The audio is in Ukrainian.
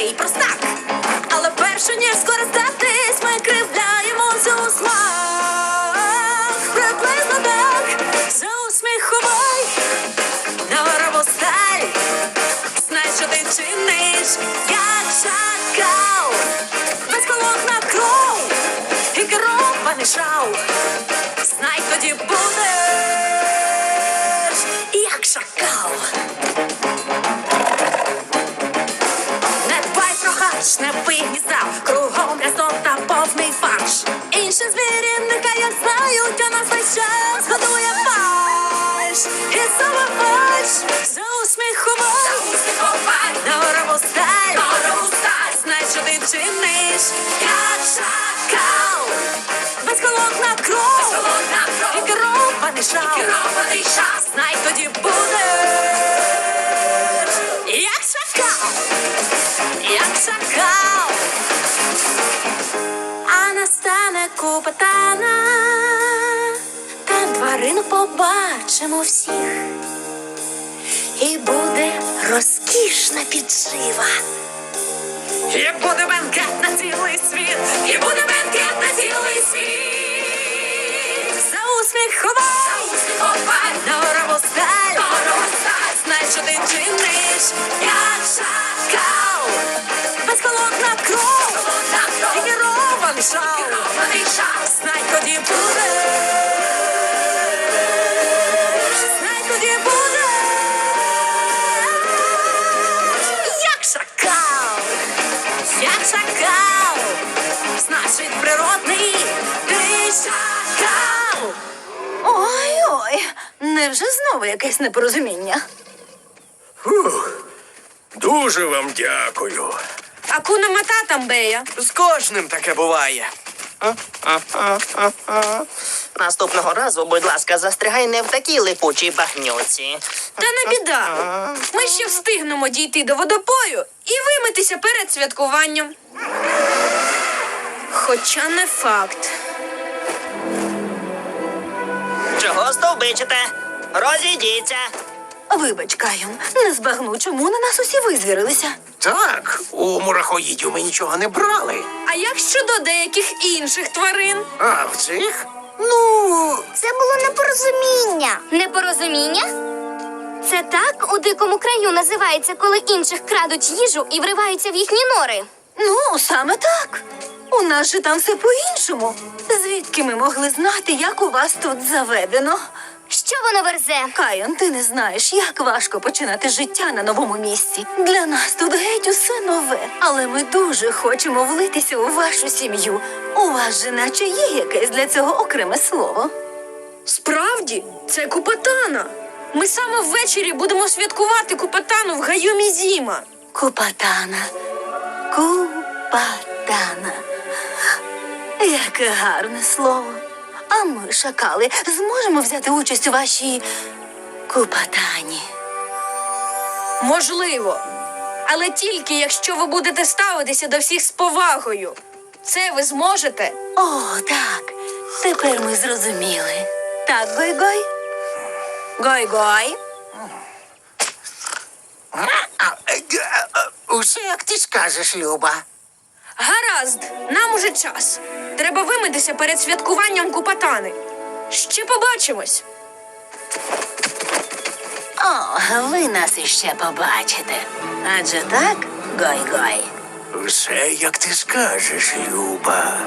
й простак. Але перше ніж скористатись, ми кривляємося у смак. Приблизно так, за усміховий, на сталь. Знай, що ти чиниш, як шакал. Без колок на кров і керований шау. Знай, тоді будеш, як шакал. Повний фарш. Інші звірі нехай як знають, нас весь час годує фальш. І забуваєш за усміховий, норову сталь, знай, що ти чиниш, як шакал. Без колок на кров, і керований шау. Знай, тоді будеш, настане купа тана, там тварину побачимо всіх, і буде розкішна піджива. І буде бенкет на цілий світ, і буде бенкет на цілий світ. За усміх ховай, норову сталь, знай, що ти чиниш, як шакал. Без колок на кров, і керований шау. Тоді знай, тоді як шакал, як шакал, значить природний ти шакал. Ой-ой, невже знову якесь непорозуміння? Дуже вам дякую. Акуна матата Бея. З кожним таке буває. Наступного разу, будь ласка, застрягай не в такій липучій багнюці. Та не біда. Ми ще встигнемо дійти до водопою і вимитися перед святкуванням. Хоча не факт. Чого стовбичите? Розійдіться. Вибач, Кайон, не збагну, чому на нас усі визвірилися. Так, у мурахоїдів ми нічого не брали. А як щодо деяких інших тварин? А в цих? Ну, Це було непорозуміння. Непорозуміння? Це так у дикому краю називається, коли інших крадуть їжу і вриваються в їхні нори. Ну, саме так. У нас же там все по-іншому. Звідки ми могли знати, як у вас тут заведено? Що воно верзе? Кайон, ти не знаєш, як важко починати життя на новому місці. Для нас тут геть усе нове, але ми дуже хочемо влитися у вашу сім'ю. У вас же наче є якесь для цього окреме слово. Справді, це Купатана. Ми саме ввечері будемо святкувати Купатану в гаю Мізіма. Купатана. Купатана. Яке гарне слово. А ми, шакали, зможемо взяти участь у вашій купатані. Можливо. Але тільки якщо ви будете ставитися до всіх з повагою. Це ви зможете. О, так. Тепер ми зрозуміли. Так, Гой-Гой? Гой-Гой? усе як ти скажеш, Люба. Гаразд, нам уже час. Треба вимитися перед святкуванням Купатани. Ще побачимось. О, ви нас іще побачите. Адже так, Гой-Гой? Все, як ти скажеш, Люба.